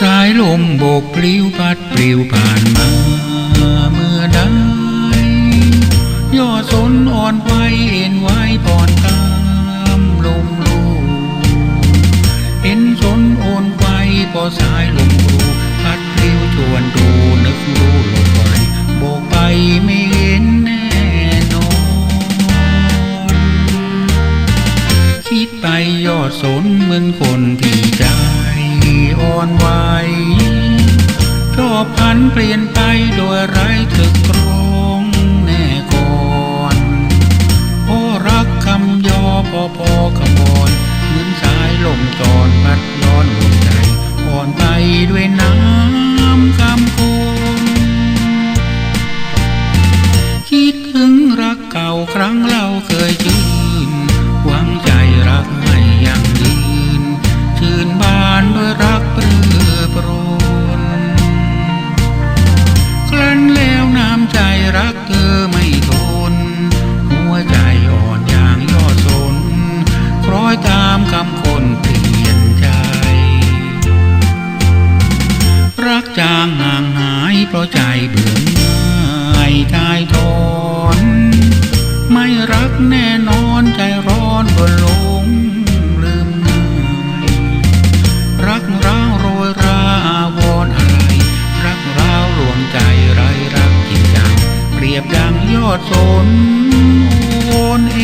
สายลมโบกปลิวพัดปลิวผ่านมาเมื่อใดย่อสนอ่อนไหวเอ็นไหวผ่อนตามลมลูเห็นสนโอนไหวพอสายลมรูพัดปลิวชวนดูนึกรู้ลมไปโบกไปไม่เห็นแน่นอนคิดไปย่อสนเหมือนคนที่ใจ อ่อนไหวชอบพันเปลี่ยนไปโดยไร้ถึกตรงแน่ก่อนโอ้รักคำยอพอพอขบอนเหมือนสายลมจรพัดย้อนลมใจอ่อนไปด้วยน้ำคำคงคิดถึงรักเก่าครั้งเราเคยชื่นหวังใจรักให้ยั่งยืนชื่นบานด้วยรั รักเธอไม่ทน หัวใจอ่อนอย่างย่อสนคล้อยตามคำคนเปลี่ยนใจ รักจางห่างหายเพราะใจเบื่อง่ายทายทอนไม่รักแน่นอนใจร้อนก็หลงลืมง่ายรักร้าวโรยรา ดังยอดสนโอนเอ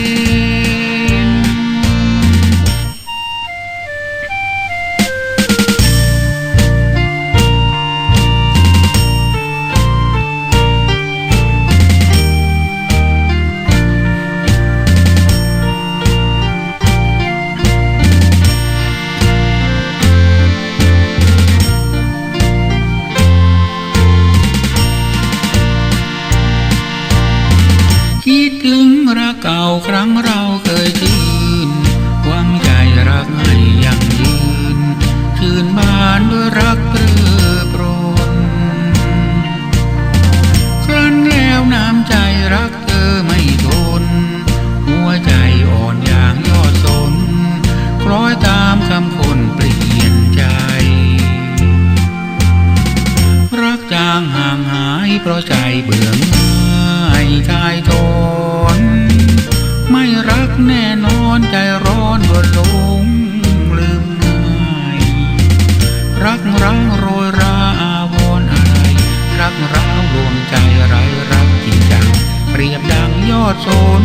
คิดถึงรักเก่าครั้งเราเคยชื่นหวังใจรักให้ยั่งยืน ชื่นบานด้วยรักเปรือปรนครั้นแล้วน้ำใจรักเธอไม่ทน หัวใจอ่อนอย่างยอดสนคล้อยตามคำคนเปลี่ยนใจ รักจางห่างหายเพราะใจเบื่อ ชายโทนไม่รักแน่นอนใจร้อนก็หลงลืมง่าย รักร้างโรยราอาวรณ์อะไร รักร้าวรวมใจไรรักจริงจังเปรียบดังยอดสน